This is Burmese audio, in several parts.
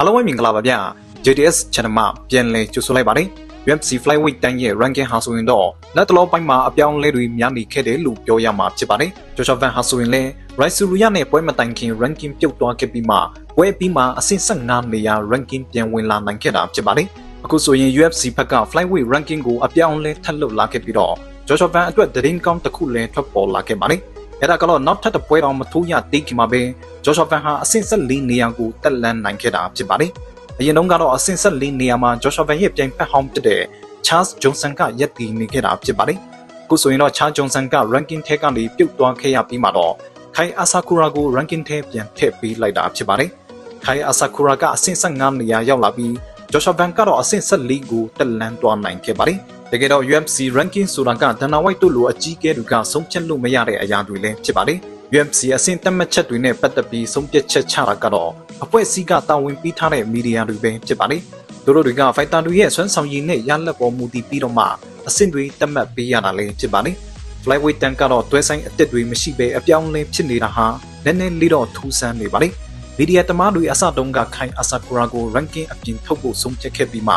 အားလုံးပဲမင်္ဂလာပါဗျာ JDS Channel မှာပြန်လည်ကြိုဆိုလိုက်ပါတယ် UFC Flyweight တန်းရဲ့ ranking ဟာဆိုရင်တော့လက်တလောပိုင်းမှာအပြောင်းအလဲတွေများနေခဲ့တယ်လို့ပြောရမှာဖြစ်ပါတယ် Joshua Van ဟာဆိုရင်လည်း Raisuria နဲ့ပွဲမတိုင်ခင် ranking ပြုတ်သွားခဲ့ပြီးမှပွဲပြီးမှအဆင့်15နေရာ ranking ပြန်ဝင်လာနိုင်ခဲ့တာဖြစ်ပါတယ်အခုဆိုရင် UFC ဘက်က Flyweight ranking ကိုအပြောင်းအလဲထပ်လုပ်လာခဲ့ပြီးတော့ Joshua Van အတွက်သတင်းကောင်းတစ်ခုလည်းထွက်ပေါ်လာခဲ့ပါတယ် အဲ့ဒါကတော့နောက်ထပ်တစ်ပွဲတော်မထိုးရသေးခင်မှာပဲ Joshua Van ဟာအဆင့်14နေရာကိုတက်လန်းနိုင်ခဲ့တာဖြစ်ပါတယ်။အရင်တုန်းကတော့အဆင့်14နေရာမှာ Joshua Van ရဲ့ပြိုင်ဖက်ဟောင်းဖြစ်တဲ့ Charles Johnson ကရက်တည်နေခဲ့တာဖြစ်ပါတယ်။အခုဆိုရင်တော့ Charles Johnson က ranking ထဲကနေပြုတ်သွားခဲ့ရပြီးမှတော့ Kai Asakura ကို ranking ထဲပြန်ထည့်ပေးလိုက်တာဖြစ်ပါတယ်။ Kai Asakura ကအဆင့်15နေရာရောက်လာပြီး Joshua Van ကတော့အဆင့်14ကိုတက်လန်းသွားနိုင်ခဲ့ပါတယ်။ တကယ်တော့ UFC ranking ဆိုတာကဒနာဝိုက်တို့လိုအကြီးအကဲတွေကဆုံးဖြတ်လို့မရတဲ့အရာတွေလည်းဖြစ်ပါတယ်။ UFC အဆင့်တက်မှတ်ချက်တွေနဲ့ပတ်သက်ပြီးဆုံးဖြတ်ချက်ချတာကတော့အဖွဲ့အစည်းကတာဝန်ပေးထားတဲ့မီဒီယာတွေပဲဖြစ်ပါတယ်။သူတို့တွေကဖိုက်တာတွေရဲ့ဆွမ်းဆောင်ရည်နဲ့ရလက်ပေါ်မူတည်ပြီးတော့မှအဆင့်တွေတက်မှတ်ပေးရတာလည်းဖြစ်ပါတယ်။ Flyweight တန်ကတော့တွဲဆိုင်အစ်စ်တွေမရှိဘဲအပြောင်းလဲဖြစ်နေတာဟာနည်းနည်းလေးတော့ထူးဆန်းနေပါလေ။မီဒီယာတမားတွေအစတုန်းကခိုင်အဆာကူရာကို ranking အပြင်ထုတ်ဖို့ဆုံးဖြတ်ခဲ့ပြီးမှ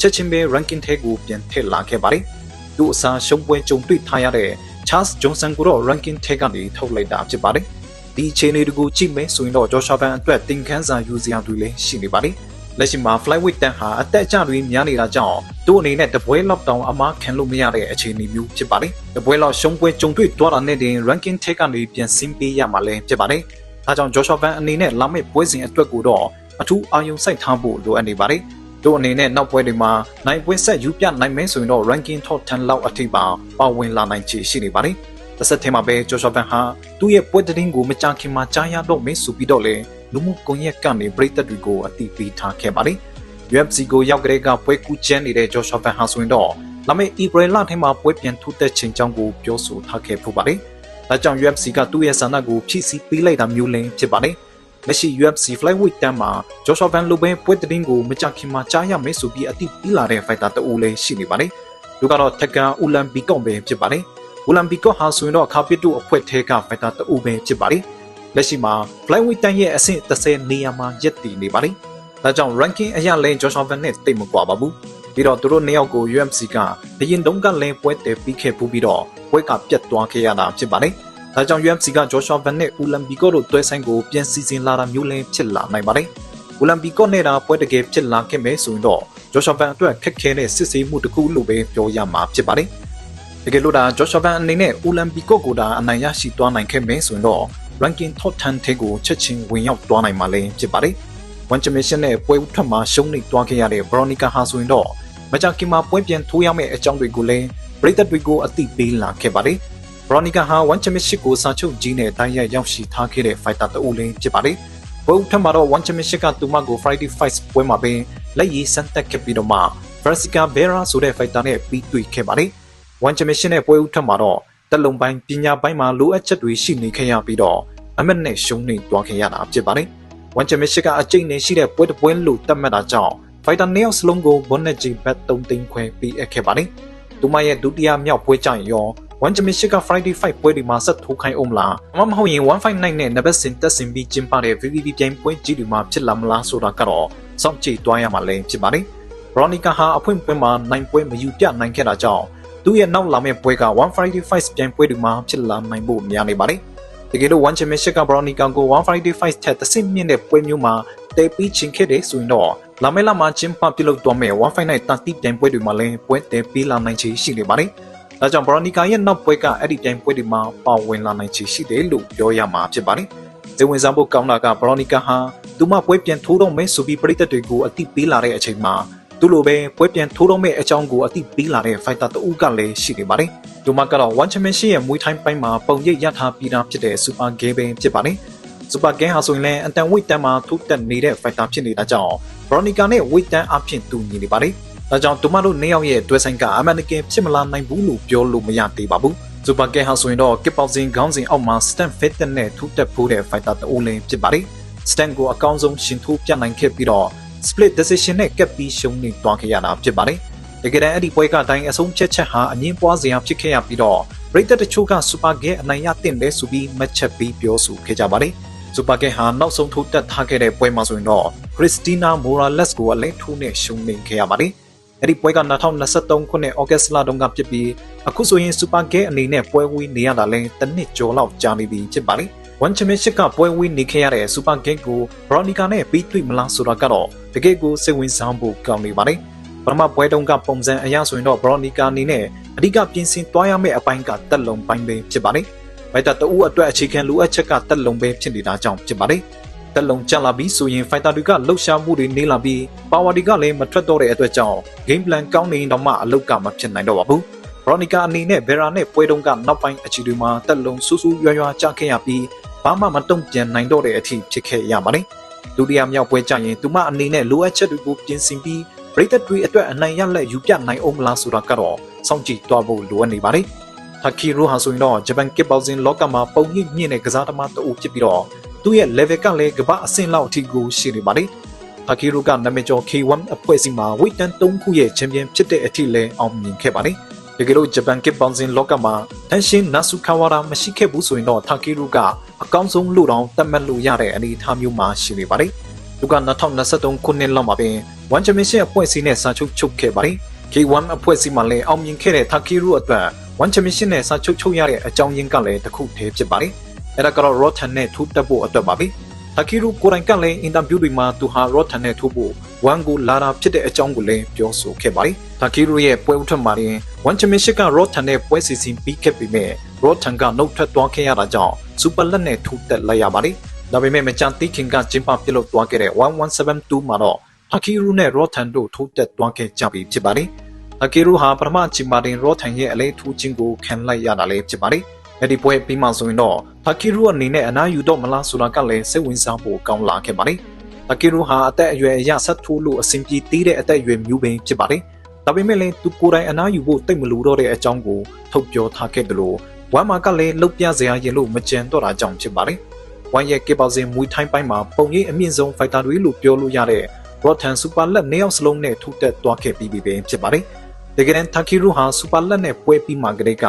ချက်ချင်းပဲ ranking ထဲကိုပြန်ထည့်လာခဲ့ပါတယ်။သူ့အစားရှုံးပွဲကြုံတွေ့ထားရတဲ့ Charles Johnson ကိုတော့ ranking ထဲကနေထုတ်လိုက်တာဖြစ်ပါတယ်။ဒီအခြေအနေတွေကိုကြည့်မယ်ဆိုရင်တော့ Joshua Van အတွက်သင်ခန်းစာယူစရာတွေလည်းရှိနေပါတယ်။လက်ရှိမှာ flyweight တန်းဟာအသက်အကျတွေများနေတာကြောင့်သူ့အနေနဲ့တပွဲလောက်တောင်အမားခံလို့မရတဲ့အခြေအနေမျိုးဖြစ်ပါတယ်။တပွဲလောက်ရှုံးပွဲကြုံတွေ့သွားတာနဲ့တင် ranking ထဲကနေပြန်ဆင်းပေးရမှာလည်းဖြစ်ပါတယ်။ဒါကြောင့် Joshua Van အနေနဲ့လာမယ့်ပွဲစဉ်အတွက်ကိုတော့အထူးအာရုံစိုက်ထားဖို့လိုအပ်နေပါတယ်။ တို့အနေနဲ့နောက်ပွဲတွေမှာနိုင်ပွဲဆက်ယူပြနိုင်မယ်ဆိုရင်တော့ ranking top 10လောက်အထိပါပါဝင်လာနိုင်ချေရှိနေပါတယ်။တစ်ဆက်တည်းမှာပဲ Joshua Van ဟာသူ့ရဲ့ပွဲသတင်းကိုမကြာခင်မှာကြားရတော့မယ်ဆိုပြီးတော့လေလူမှုကွန်ရက်ကနေပရိသတ်တွေကိုအတိပေးထားခဲ့ပါတယ်။ UFC ကိုရောက်ကြတဲ့ကပွဲကူးချမ်းနေတဲ့ Joshua Van ဟာဆိုရင်တော့လာမယ့် April လထဲမှာပွဲပြန်ထူသက်ချိန်ကြောင်းကိုပြောဆိုထားခဲ့ဖို့ပါတယ်။ဒါကြောင့် UFC ကသူ့ရဲ့ဆန္ဒကိုဖြည့်ဆည်းပေးလိုက်တာမျိုးလည်းဖြစ်ပါတယ်။ လက်ရှိ UFC Flyweight တန်းမှာ Joshua Van လိုပဲပွဲသတင်းကိုမကြခင်မှာကြားရမယ်ဆိုပြီးအတိပေးလာတဲ့ fighter တအူလည်းရှိနေပါတယ်။သူကတော့ Tekken Olympic ပဲဖြစ်ပါတယ်။ Olympic ဟာဆိုရင်တော့အခါပစ်တို့အဖွဲ့ထဲက fighter တအူပဲဖြစ်ပါတယ်။လက်ရှိမှာ Flyweight တန်းရဲ့အဆင့်30နေရာမှာရပ်တည်နေပါတယ်။ဒါကြောင့် ranking အရလဲ Joshua Van နဲ့တိတ်မကွာပါဘူး။ပြီးတော့သူတို့နှစ်ယောက်ကို UFC ကအရင်တုန်းကလည်းပွဲတည်ပြီးခဲ့ပူပြီးတော့ပွဲကပြတ်သွားခဲ့ရတာဖြစ်ပါတယ်။ ဒါကြောင့် UFC က Joshua Van နဲ့ Olympic တို့တွဲဆိုင်ကိုပြန်စီစဉ်လာတာမျိုးလည်းဖြစ်လာနိုင်ပါတယ်။ Olympic နဲ့တာပွဲတကယ်ဖြစ်လာခဲ့မယ်ဆိုရင်တော့ Joshua Van အတွက်ခက်ခဲတဲ့စစ်ဆေးမှုတစ်ခုလို့ပဲပြောရမှာဖြစ်ပါတယ်။တကယ်လို့ဒါ Joshua Van အနေနဲ့ Olympic ကိုဒါအနိုင်ရရှိသွားနိုင်ခဲ့မယ်ဆိုရင်တော့ ranking top 10ထဲကိုချက်ချင်းဝင်ရောက်သွားနိုင်မှာလည်းဖြစ်ပါတယ်။ One Championship နဲ့ပွဲဥထွက်မှာရှုံးနိမ့်သွားခဲ့ရတဲ့ Veronica ဟာဆိုရင်တော့မကြခင်မှာပွဲပြန်ထိုးရမယ့်အကြောင်းတွေကိုလည်းပရိသတ်တွေကိုအသိပေးလာခဲ့ပါတယ်။ Veronica ဟာ One Championship ကိုစာချုပ်ကြီးနဲ့တိုင်းရိုက်ရောက်ရှိထားခဲ့တဲ့ fighter တဦးလည်းဖြစ်ပါတယ်။ပွဲဥထွက်မှာတော့ One Championship ကသူမကို Friday Fights ပွဲမှာပင်လက်ရည်စမ်းတက်ခဲ့ပြီးတော့မှ Versica Vera ဆိုတဲ့ fighter နဲ့ပြီးတွေ့ခဲ့ပါတယ်။ One Championship နဲ့ပွဲဥထွက်မှာတော့တက်လုံပိုင်းပညာပိုင်းမှာလိုအပ်ချက်တွေရှိနေခဲ့ရပြီးတော့အမက်နဲ့ရှုံးနေသွားခဲ့ရတာဖြစ်ပါတယ်။ One Championship ကအကျိတ်နေရှိတဲ့ပွဲတစ်ပွဲလို့သတ်မှတ်တာကြောင့် fighter နှစ်ယောက်စလုံးကို bonnet G bet 3သိန်းခွဲပေးအပ်ခဲ့ပါတယ်။သူမရဲ့ဒုတိယမြောက်ပွဲကြရင်ရော One Championship က Friday Fight ပွဲဒီမှာဆက်ထိုးခိုင်းအောင်မလားအမမဟုတ်ရင်159နဲ့နံပါတ်စင်တက်ဆင်ပြီးကျင်းပတဲ့ VVD ပြိုင်ပွဲကြီးတွေမှာဖြစ်လာမလားဆိုတာကတော့စောင့်ကြည့်တွားရမှာလည်းဖြစ်ပါတယ်။ Veronica ဟာအဖွင့်ပွဲမှာနိုင်ပွဲမယူပြနိုင်ခဲ့တာကြောင့်သူ့ရဲ့နောက်လာမယ့်ပွဲက1 Friday Fight ပြိုင်ပွဲတွေမှာဖြစ်လာနိုင်ဖို့များနေပါတယ်။တကယ်လို့ One Championship က Veronica ကို1 Friday Fight ထက်တစ်ဆင့်မြင့်တဲ့ပွဲမျိုးမှာတဲပြီးချင်ခဲ့တယ်ဆိုရင်တော့လာမယ့်လမှာကျင်းပပြုလုပ်သွားမယ့်1 Fight Night တာတိပြိုင်ပွဲတွေမှာလည်းပွဲတဲပြီးလာနိုင်ချေရှိနေပါတယ်။ ဒါကြောင့် Veronica ရဲ့နောက်ပွဲကအဲ့ဒီပြိုင်ပွဲတွေမှာပါဝင်လာနိုင်ချေရှိတယ်လို့ပြောရမှာဖြစ်ပါတယ်။ဇေဝင်စားဖို့ကောင်းတာက Veronica ဟာသူမပွဲပြန်ထိုးတော့မယ်ဆိုပြီးပြည်သက်တွေကိုအတိပေးလာတဲ့အချိန်မှာသူလိုပဲပွဲပြန်ထိုးတော့မယ့်အကြောင်းကိုအတိပေးလာတဲ့ fighter တဦးကလည်းရှိနေပါတယ်။သူမကတော့ One Championship ရဲ့မွေးထိုင်းပိုင်းမှာပုံရိပ်ရထားပြီးသားဖြစ်တဲ့ Super Game ပဲဖြစ်ပါတယ်။ Super Game ဟာဆိုရင်လည်းအတန်ဝိတ်တန်းမှာထိုးတက်နေတဲ့ fighter ဖြစ်နေတာကြောင့် Veronica နဲ့ဝိတ်တန်းအဖြစ်တူညီနေပါတယ်။ ဒါကြောင့်သူမတို့နှစ်ယောက်ရဲ့တွဲဆိုင်ကအမှန်တကယ်ဖြစ်မလာနိုင်ဘူးလို့ပြောလို့မရသေးပါဘူး။ Super Game ဟာဆိုရင်တော့ kickboxing ခေါင်းစဉ်အောက်မှာ stand fit နဲ့ထိုးတက်ဖို့တဲ့ fighter တဦးလည်းဖြစ်ပါတယ်။ stand ကိုအကောင်းဆုံးရှင်ထိုးပြနိုင်ခဲ့ပြီးတော့ split decision နဲ့ကပ်ပြီးရှုံးနေသွားခဲ့ရတာဖြစ်ပါတယ်။တကယ်တမ်းအဲ့ဒီပွဲကတိုင်းအဆုံးဖြတ်ချက်ဟာအငင်းပွားစရာဖြစ်ခဲ့ရပြီးတော့ပရိသတ်တချို့က Super Game အနိုင်ရတင်တယ်ဆိုပြီးမှတ်ချက်ပြီးပြောဆိုခဲ့ကြပါတယ်။ Super Game ဟာနောက်ဆုံးထိုးတက်ထားခဲ့တဲ့ပွဲမှာဆိုရင်တော့ Christina Morales ကိုအလဲထိုးနဲ့ရှုံးနိမ့်ခဲ့ရပါတယ်။ အဲ့ဒီပွဲက2023ခုနှစ်ဩဂတ်စ်လတုန်းကဖြစ်ပြီးအခုဆိုရင်စူပါကဲအနေနဲ့ပွဲဝေးနေရတာလဲတစ်နှစ်ကျော်လောက်ကြာနေပြီဖြစ်ပါတယ်။ One Championship ကပွဲဝေးနေခဲ့ရတဲ့ Super Game ကို Veronica နဲ့ပြီးတွေ့မလားဆိုတာကတော့တကယ်ကိုစိတ်ဝင်စားဖို့ကောင်းနေပါတယ်။ပထမပွဲတုန်းကပုံစံအရဆိုရင်တော့ Veronica အနေနဲ့အဓိကပြင်ဆင်သွားရမယ့်အပိုင်းကတက်လုံပိုင်းပဲဖြစ်ပါတယ်။ဘိုက်တာတအူးအတွက်အခြေခံလိုအပ်ချက်ကတက်လုံပဲဖြစ်နေတာကြောင့်ဖြစ်ပါတယ်။ တက်လုံကျလာပြီးဆိုရင် fighter တွေကလှုပ်ရှားမှုတွေနေလာပြီး power တွေကလည်းမထွက်တော့တဲ့အတွက်ကြောင့် game plan ကောင်းနေရင်တော့မှအလုပ်ကမဖြစ်နိုင်တော့ပါဘူး။ Veronica အနေနဲ့ Vera နဲ့ပွဲတုန်းကနောက်ပိုင်းအခြေတွေမှာတက်လုံဆူဆူရွရွကြခဲ့ရပြီးဘာမှမတုံ့ပြန်နိုင်တော့တဲ့အထိဖြစ်ခဲ့ရပါတယ်။ဒုတိယမြောက်ပွဲကျရင်သူမအနေနဲ့လိုအပ်ချက်တွေကိုပြင်ဆင်ပြီးပရိသတ်တွေအတွက်အနိုင်ရလက်ယူပြနိုင်အောင်မလားဆိုတာကတော့စောင့်ကြည့်သွားဖို့လိုအပ်နေပါတယ်။ထာကီရိုဟာဆိုရင်တော့ဂျပန်ကစ်ဘောက်ဆင်လောကမှာပုံရိပ်မြင့်တဲ့ကစားသမားတအုပ်ဖြစ်ပြီးတော့ သူ့ရဲ့ level ကလည်းကမ္ဘာအဆင့်လောက်အထိကိုရှိနေပါတယ်။ထာကီရိုကနာမည်ကျော် K1 အဖွဲ့အစည်းမှာဝိတ်တန်၃ခုရဲ့ချန်ပီယံဖြစ်တဲ့အထိလည်းအောင်မြင်ခဲ့ပါတယ်။တကယ်လို့ဂျပန်ကစ်ဘောက်ဆင်လောကမှာတန်ရှင်နာဆူကာဝါရာမရှိခဲ့ဘူးဆိုရင်တော့ထာကီရိုကအကောင်းဆုံးလူတော်တတ်မှတ်လို့ရတဲ့အနေအထားမျိုးမှာရှိနေပါတယ်။သူက2023ခုနှစ်လောက်မှာပင် One Championship အဖွဲ့အစည်းနဲ့စာချုပ်ချုပ်ခဲ့ပါတယ်။ K1 အဖွဲ့အစည်းမှာလည်းအောင်မြင်ခဲ့တဲ့ Takiru အတွက် One Championship နဲ့စာချုပ်ချုပ်ရတဲ့အကြောင်းရင်းကလည်းတစ်ခုတည်းဖြစ်ပါတယ်။ အဲဒါကတော့ Rotan နဲ့ထူးတက်ဖို့အတွက်ပါပဲ။ Takiru ကိုယ်တိုင်ကလည်းအင်တာဗျူးတွေမှာသူဟာ Rotan နဲ့ထူးဖို့ One ကိုလာတာဖြစ်တဲ့အကြောင်းကိုလည်းပြောဆိုခဲ့ပါတယ်။ Takiru ရဲ့ပွဲဥထွက်မှာရင် One Championship က Rotan နဲ့ပွဲစီစဉ်ပြီးခဲ့ပေမဲ့ Rotan ကနှုတ်ထွက်သွားခဲ့ရတာကြောင့် Super လက်နဲ့ထူးတက်လိုက်ရပါတယ်။ဒါပေမဲ့မကြမ်းသိခင်ကကျင်းပပြုလုပ်သွားခဲ့တဲ့1172မှာတော့ Hakiru နဲ့ Rotan တို့ထိုးတက်သွားခဲ့ကြပြီဖြစ်ပါတယ်။ Hakiru ဟာပထမအချိန်မှာတင် Rotan ရဲ့အလဲထူးခြင်းကိုခံလိုက်ရတာလည်းဖြစ်ပါတယ်။ အဲ့ဒီပွဲပြီးမှဆိုရင်တော့ Hakiru အနေနဲ့အနားယူတော့မလားဆိုတာကလည်းစိတ်ဝင်စားဖို့ကောင်းလာခဲ့ပါတယ်။ Hakiru ဟာအသက်အရွယ်အရဆက်ထိုးလို့အဆင်ပြေသေးတဲ့အသက်အရွယ်မျိုးပင်ဖြစ်ပါတယ်။ဒါပေမဲ့လည်းသူကိုယ်တိုင်အနားယူဖို့တိတ်မလိုတော့တဲ့အကြောင်းကိုထုတ်ပြောထားခဲ့တယ်လို့ဝမ်မာကလည်းလုတ်ပြစရာရင်လို့မကြံတော့တာကြောင့်ဖြစ်ပါတယ်။ဝမ်ရဲ့ကေပေါစင်မွေထိုင်းပိုင်းမှာပုံရိပ်အမြင့်ဆုံးဖိုက်တာတွေလို့ပြောလို့ရတဲ့ Rotan Super လက်နှစ်ယောက်စလုံးနဲ့ထိုးတက်သွားခဲ့ပြီးပြီပဲဖြစ်ပါတယ်။တကယ်တမ်း Takiru ဟာ Super လက်နဲ့ပွဲပြီးမှကလေးက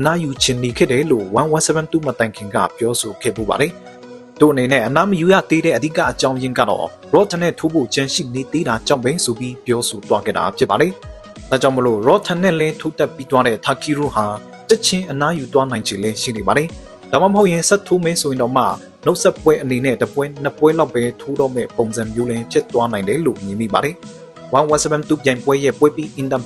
အနားယူချင်နေခဲ့တယ်လို့1172မတိုင်ခင်ကပြောဆိုခဲ့ပူပါတယ်။တို့အနေနဲ့အနားမယူရသေးတဲ့အဓိကအကြောင်းရင်းကတော့ Rotan နဲ့ထိုးဖို့ကြံရှိနေသေးတာကြောင့်ပဲဆိုပြီးပြောဆိုသွားခဲ့တာဖြစ်ပါတယ်။ဒါကြောင့်မလို့ Rotan နဲ့လည်းထိုးတက်ပြီးသွားတဲ့ Takiru ဟာတက်ချင်းအနားယူသွားနိုင်ချေလည်းရှိနေပါတယ်။ဒါမှမဟုတ်ရင်ဆက်ထိုးမင်းဆိုရင်တော့မှနှုတ်ဆက်ပွဲအနေနဲ့တပွဲနှစ်ပွဲလောက်ပဲထိုးတော့မဲ့ပုံစံမျိုးလည်းဖြစ်သွားနိုင်တယ်လို့မြင်မိပါတယ်။1172ပြိုင်ပွဲရဲ့ပွဲပြီးအင်တာ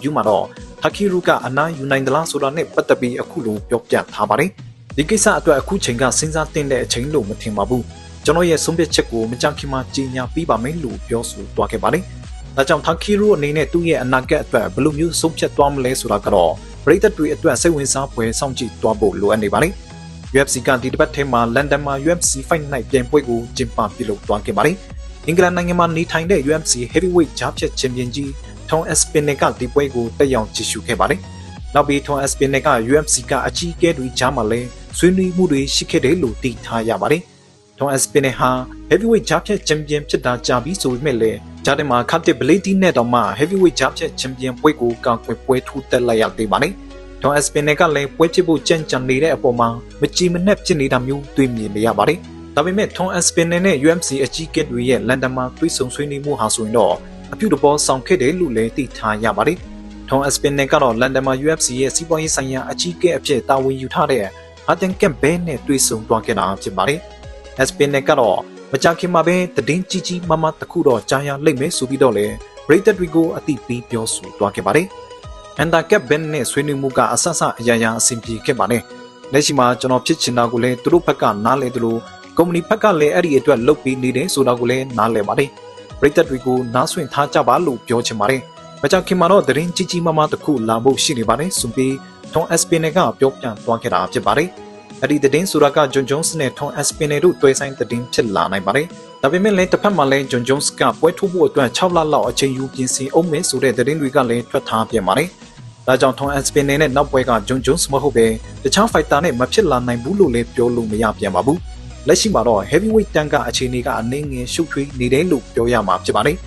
ဗျူးမှာတော့ Takiru ကအနားယူနိုင်သလားဆိုတာနဲ့ပတ်သက်ပြီးအခုလိုပြောပြထားပါတယ်။ဒီကိစ္စအတွက်အခုချိန်ကစဉ်းစားတင်တဲ့အချိန်လို့မထင်ပါဘူး။ကျွန်တော်ရဲ့ဆုံးဖြတ်ချက်ကိုမကြခင်မှာကြီးညာပြီးပါမယ်လို့ပြောဆိုသွားခဲ့ပါတယ်။ဒါကြောင့် Takiru အနေနဲ့သူ့ရဲ့အနာဂတ်အတွက်ဘယ်လိုမျိုးဆုံးဖြတ်သွားမလဲဆိုတာကတော့ပရိသတ်တွေအတွက်စိတ်ဝင်စားဖွယ်စောင့်ကြည့်သွားဖို့လိုအပ်နေပါတယ်။ UFC ကဒီတစ်ပတ်ထဲမှာလန်ဒန်မှာ UFC Fight Night ပြိုင်ပွဲကိုကျင်းပပြုလုပ်သွားခဲ့ပါတယ်။အင်္ဂလန်နိုင်ငံမှာနေထိုင်တဲ့ UFC Heavyweight ကြားဖြတ်ချန်ပီယံကြီး Tom Aspinall ကဒီပွဲကိုတက်ရောက်ကြည့်ရှုခဲ့ပါတယ်။နောက်ပြီး Tom Aspinall က UFC ကအကြီးအကဲတွေကြားမှာလည်းဆွေးနွေးမှုတွေရှိခဲ့တယ်လို့သိထားရပါတယ်။ Tom Aspinall ဟာ Heavyweight ကြားဖြတ်ချန်ပီယံဖြစ်တာကြာပြီဆိုပေမဲ့လည်းကြားထဲမှာခတ်တစ်ဘလေးတီနဲ့တော့မှ Heavyweight ကြားဖြတ်ချန်ပီယံပွဲကိုကောက်ွယ်ပွဲထူးတက်လိုက်ရသေးပါတယ်။ဒေါ်အစပင်နယ်ကလည်းပွဲချစ်ဖို့ကြံ့ကြံနေတဲ့အပေါ်မှာမကြည်မနှက်ဖြစ်နေတာမျိုးတွေ့မြင်နေရပါတယ်။ဒါပေမဲ့ထွန်အစပင်နယ်နဲ့ UMC အကြီးအကဲတွေရဲ့လန်ဒန်မှာတွေ့ဆုံဆွေးနွေးမှုဟာဆိုရင်တော့ အပြုတဘောဆောင်ခဲ့တယ်လို့လည်းသိထားရပါတယ်။ထွန်အစပင်နယ်ကတော့လန်ဒန်မှာ UFC ရဲ့စီးပွားရေးဆိုင်ရာအကြီးအကဲအဖြစ်တာဝန်ယူထားတဲ့အာတန်ကက်ဘဲနဲ့တွေ့ဆုံသွားခဲ့တာဖြစ်ပါတယ်။အစပင်နယ်ကတော့မကြခင်မှာပဲတည်င်းကြီးကြီးမမတခုတော့ကြားရလိမ့်မယ်ဆိုပြီးတော့လေပရိသတ်တွေကိုအတိပေးပြောဆိုသွားခဲ့ပါတယ်။အန်ဒါကက်ဘန်နဲ့ဆွေးနွေးမှုကအဆအဆအရာရာအဆင်ပြေခဲ့ပါတယ်။လက်ရှိမှာကျွန်တော်ဖြစ်ချင်တာကိုလည်းသူတို့ဘက်ကနားလည်သလိုကုမ္ပဏီဘက်ကလည်းအဲ့ဒီအတွက်လုပ်ပြီးနေတယ်ဆိုတာကိုလည်းနားလည်ပါတယ်။ ပရိသတ်တွေကိုနားဆွင့်ထားကြပါလို့ပြောချင်ပါတယ်။မကြခင်မှာတော့တရင်ကြီးကြီးမားမားတစ်ခုလာဖို့ရှိနေပါတယ်ဆိုပြီးထွန်အစပင်နယ်ကပြောပြသွားခဲ့တာဖြစ်ပါတယ်။အဲ့ဒီသတင်းဆိုတာကဂျွန်ဂျွန်စ်နဲ့ထွန်အစပင်နယ်တို့တွေ့ဆိုင်သတင်းဖြစ်လာနိုင်ပါတယ်။ဒါပေမဲ့လည်းတစ်ဖက်မှာလည်းဂျွန်ဂျွန်စ်ကပွဲထိုးဖို့အတွက်6လလောက်အချိန်ယူပြင်ဆင်အောင်မယ်ဆိုတဲ့သတင်းတွေကလည်းထွက်ထားပြန်ပါတယ်။ဒါကြောင့်ထွန်အစပင်နယ်နဲ့နောက်ပွဲကဂျွန်ဂျွန်စ်မဟုတ်ပဲတခြားဖိုက်တာနဲ့မဖြစ်လာနိုင်ဘူးလို့လည်းပြောလို့မရပြန်ပါဘူး။ လက်ရှိမှာတော့ heavyweight တန်းကအခြေအနေကအနည်းငယ်ရှုပ်ထွေးနေတယ်လို့ပြောရမှာဖြစ်ပါတယ်။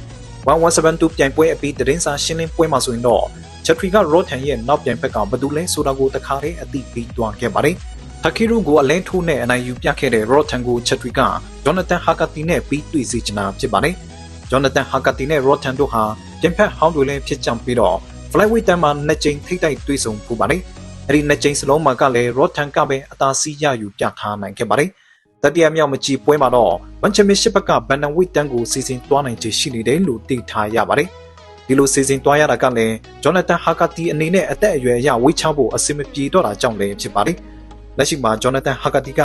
1172ပြိုင်ပွဲအပြီးသတင်းစာရှင်းလင်းပွဲမှာဆိုရင်တော့ချက်ထရီကရော့ထန်ရဲ့နောက်ပြိုင်ဘက်ကဘယ်သူလဲဆိုတာကိုတခါတည်းအသိပေးသွားခဲ့ပါတယ်။တာကီရူကိုအလင်းထိုးနဲ့အနိုင်ယူပြခဲ့တဲ့ Rotan ကိုချက်တွေက Jonathan Hakati နဲ့ပြီးတွေ့စေချင်တာဖြစ်ပါတယ်။ဂျော်နသန်ဟာကာတီနဲ့ရော့ထန်တို့ဟာပြင်ဖက်ဟောင်းတွေလည်းဖြစ်ကြံပြီးတော့ flyweight တန်းမှာနှစ်ကြိမ်ထိတိုက်တွေ့ဆုံဖူးပါတယ်။အဲဒီနှစ်ကြိမ်စလုံးမှာကလည်းရော့ထန်ကပဲအသာစီးရယူပြထားနိုင်ခဲ့ပါတယ်။ တတိယမြောက်မကြည့်ပွဲမှာတော့ဝန်ချမစ်ရှစ်ဘက်ကဘန်နဝိတ်တန်းကိုစီစဉ်သွားနိုင်ချေရှိနေတယ်လို့သိထားရပါတယ်။ဒီလိုစီစဉ်သွားရတာကလည်းဂျော်နသန်ဟာကာတီအနေနဲ့အသက်အရွယ်အရဝိတ်ချဖို့အဆင်မပြေတော့တာကြောင့်လည်းဖြစ်ပါတယ်။လက်ရှိမှာဂျော်နသန်ဟာကာတီက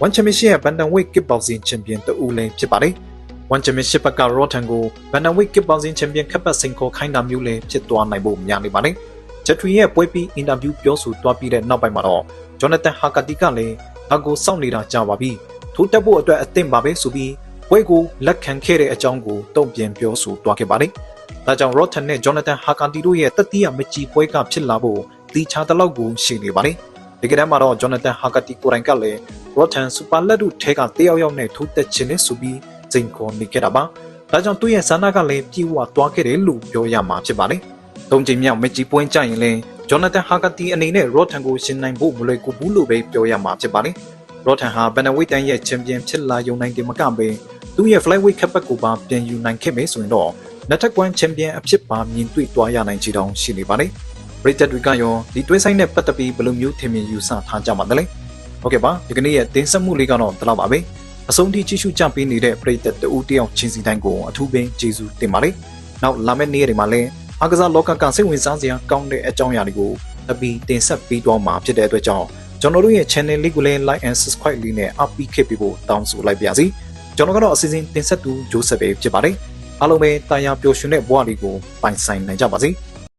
ဝန်ချမစ်ရှစ်ရဲ့ဘန်နဝိတ်ကစ်ဘောက်ဆင်ချန်ပီယံတဦးလည်းဖြစ်ပါတယ်။ဝန်ချမစ်ရှစ်ဘက်ကရော့ထန်ကိုဘန်နဝိတ်ကစ်ပေါင်းစင်ချန်ပီယံခပ်ပတ်စင်ကိုခိုင်းတာမျိုးလည်းဖြစ်သွားနိုင်ဖို့များနေပါတယ်။ချက်ထရီရဲ့ပွဲပြီးအင်တာဗျူးပြောဆိုသွားပြီးတဲ့နောက်ပိုင်းမှာတော့ဂျော်နသန်ဟာကာတီကလည်းငါကိုစောင့်နေတာကြာပါပြီ။ ထိုးတက်ဖို့အတွက်အသင့်ပါပဲဆိုပြီးပွဲကိုလက်ခံခဲ့တဲ့အကြောင်းကိုတုံ့ပြန်ပြောဆိုသွားခဲ့ပါတယ်။ဒါကြောင့်ရော့ထန်နဲ့ဂျော်နသန်ဟာကာတီတို့ရဲ့တတိယမကြီးပွဲကဖြစ်လာဖို့တီချာတလောက်ကိုရှိနေပါတယ်။ဒီကနေ့မှာတော့ဂျော်နသန်ဟာကာတီကိုယ်တိုင်ကလည်းရော့ထန်စူပါလက်တို့ထဲကတယောက်ယောက်နဲ့ထိုးတက်ခြင်းနဲ့ဆိုပြီးစိန်ခေါ်နေခဲ့တာပါ။ဒါကြောင့်သူ့ရဲ့ဇာနာကလည်းပြေဝသွားခဲ့တယ်လို့ပြောရမှာဖြစ်ပါတယ်။သုံးချိန်မြောက်မက်ကြီးပွဲကြရင်လည်းဂျော်နသန်ဟာကတီအနေနဲ့ရော့ထန်ကိုရှင်းနိုင်ဖို့မလွယ်ကူဘူးလို့ပဲပြောရမှာဖြစ်ပါတယ်။ ရော့ထန်ဟာဘန်နဝိတ်တန်ရဲ့ချန်ပီယံဖြစ်လာရုံနိုင်တယ်မကပဲသူ့ရဲ့ flyweight ခပ်ပတ်ကိုပါပြန်ယူနိုင်ခဲ့မယ်ဆိုရင်တော့လက်ထက်ကွမ်းချန်ပီယံအဖြစ်ပါမြင်တွေ့သွားရနိုင်ချေတောင်ရှိနေပါတယ်။ပရိသတ်တွေကရောဒီတွဲဆိုင်နဲ့ပတ်သက်ပြီးဘယ်လိုမျိုးထင်မြင်ယူဆထားကြမှာလဲ။ဟုတ်ကဲ့ပါဒီကနေ့ရဲ့တင်ဆက်မှုလေးကတော့ဒီလောက်ပါပဲ။အဆုံးထိကြည့်ရှုကြပေးနေတဲ့ပရိသတ်တဦးတယောက်ချင်းစီတိုင်းကိုအထူးပင်ကျေးဇူးတင်ပါတယ်။နောက်လာမယ့်နေ့တွေမှာလည်းအားကစားလောကကစိတ်ဝင်စားစရာကောင်းတဲ့အကြောင်းအရာတွေကိုအပီတင်ဆက်ပေးသွားမှာဖြစ်တဲ့အတွက်ကြောင့် ကျွန်တော်တို့ရဲ့ channel လေးကိုလည်း like and subscribe လေးနဲ့အပီခဲ့ပေးဖို့တောင်းဆိုလိုက်ပါရစေ။ကျွန်တော်ကတော့အစီအစဉ်တင်ဆက်သူဂျိုးဆက်ပဲဖြစ်ပါတယ်။အားလုံးပဲတာယာပျော်ရွှင်တဲ့ဘဝလေးကိုပိုင်ဆိုင်နိုင်ကြပါစေ။